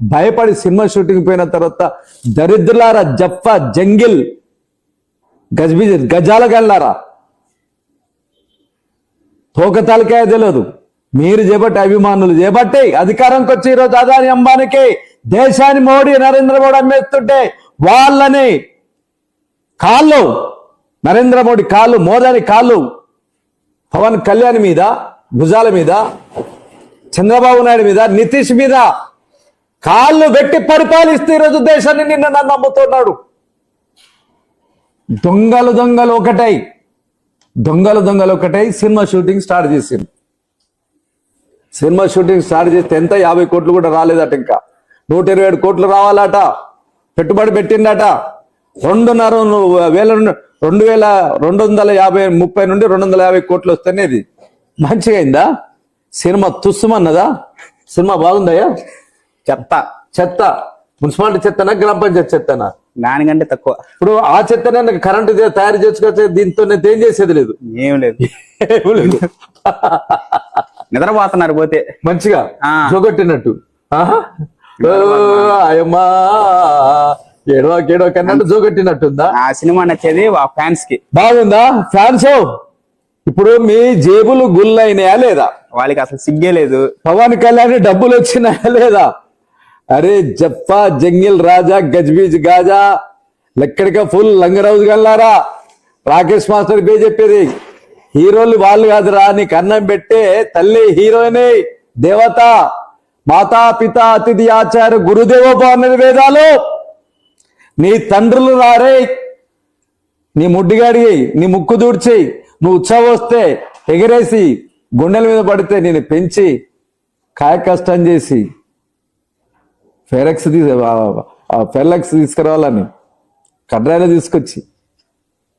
భయపడి cinema shooting పోయిన తర్వాత దరిద్రులారా జప్ప జంగిల్ గజబి గజాల గల్లారా? తోకతాలకాయ తెలియదు. మీరు చేపట్టి అభిమానులు చేపట్టి అధికారంకి వచ్చి ఈరోజు అదాని అంబానికి దేశాన్ని మోడీ నరేంద్ర మోడీ అమ్మేస్తుంటే వాళ్ళని కాళ్ళు నరేంద్ర మోడీ కాళ్ళు మోదాని కాళ్ళు పవన్ కళ్యాణ్ మీద భుజాల మీద చంద్రబాబు నాయుడు మీద నితీష్ మీద కాళ్ళు పెట్టి పరిపాలిస్తే ఈరోజు దేశాన్ని నిన్న నన్ను నమ్ముతున్నాడు. దొంగలు దొంగలు ఒకటై దొంగలు దొంగలు ఒకటై సినిమా షూటింగ్ స్టార్ట్ చేసింది సినిమా షూటింగ్ స్టార్ట్ చేస్తే ఎంత? యాభై కోట్లు కూడా రాలేదట ఇంకా. నూట ఇరవై ఏడు కోట్లు రావాలట. పెట్టుబడి పెట్టిందట రెండున్నర వేల రెండు వేల రెండు వందల యాభై ముప్పై నుండి రెండు వందల యాభై కోట్లు వస్తేనే ఇది మంచిగా అయిందా? సినిమా తుస్సుమన్నదా? సినిమా బాగుందయ్యా? చెత్త. చెత్త. మున్సిపాలిటీ చెత్తనా గ్రామ పంచాయతీ చెత్తనా? దానికంటే తక్కువ. ఇప్పుడు ఆ చెత్తనే నాకు కరెంటు తయారు చేసుకొచ్చే దీంతో నేను ఏం చేసేది లేదు. ఏం లేదు. నిద్రపోతున్నారు పోతే. మంచిగా. ఓ, అయ్యమ్మా. కేడవ కన్నట్టు జోగొట్టినట్టుందా? ఆ సినిమా నచ్చేది ఆ ఫ్యాన్స్కి బాగుందా? ఫ్యాన్స్ ఇప్పుడు మీ జేబులు గుల్లైనాయా లేదా? వాళ్ళకి అసలు సిగ్గే లేదు. పవన్ కళ్యాణ్ డబ్బులు వచ్చినాయా లేదా? అరే జప్పా జంగిల్ రాజా గజ్బీజ్ గాజా. లెక్కడిగా ఫుల్ లంగరౌజ్ గల్లారా రాకేష్ మాస్టర్ బే చెప్పేది. హీరోలు వాళ్ళు కాదురా నీకు అన్నం పెట్టే తల్లి హీరోయినే దేవత. మాతా పిత అతిథి ఆచార్య గురుదేవోపా అన్నది వేదాలు. నీ తండ్రులు రారే. నీ ముడ్డిగాడి నీ ముక్కు దూడ్చి. నువ్వు ఉత్సవం వస్తే ఎగిరేసి గుండెల మీద పడితే నేను పెంచి కాయ కష్టం చేసి ఫెరెక్స్ తీ తీసుకురావాలని. కడ్రాయిలు తీసుకొచ్చి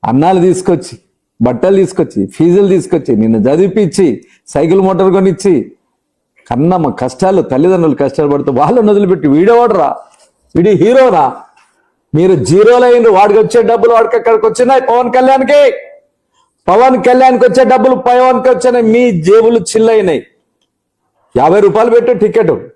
అన్నాలు తీసుకొచ్చి బట్టలు తీసుకొచ్చి ఫీజులు తీసుకొచ్చి నిన్ను చదివిపించి సైకిల్ మోటార్ కొనిచ్చి కన్నమ్మ కష్టాలు తల్లిదండ్రులు కష్టాలు పడుతూ వాళ్ళని వదిలిపెట్టి వీడేవాడరా వీడి హీరోనా మీరు జీరోలు అయింది వాడికి వచ్చే డబ్బులు వాడికి అక్కడికి వచ్చినాయి? పవన్ కళ్యాణ్కి. పవన్ కళ్యాణ్కి వచ్చే డబ్బులు పవన్కి వచ్చినాయి మీ జేబులు చిల్లయినాయి యాభై రూపాయలు పెట్టు టికెట్.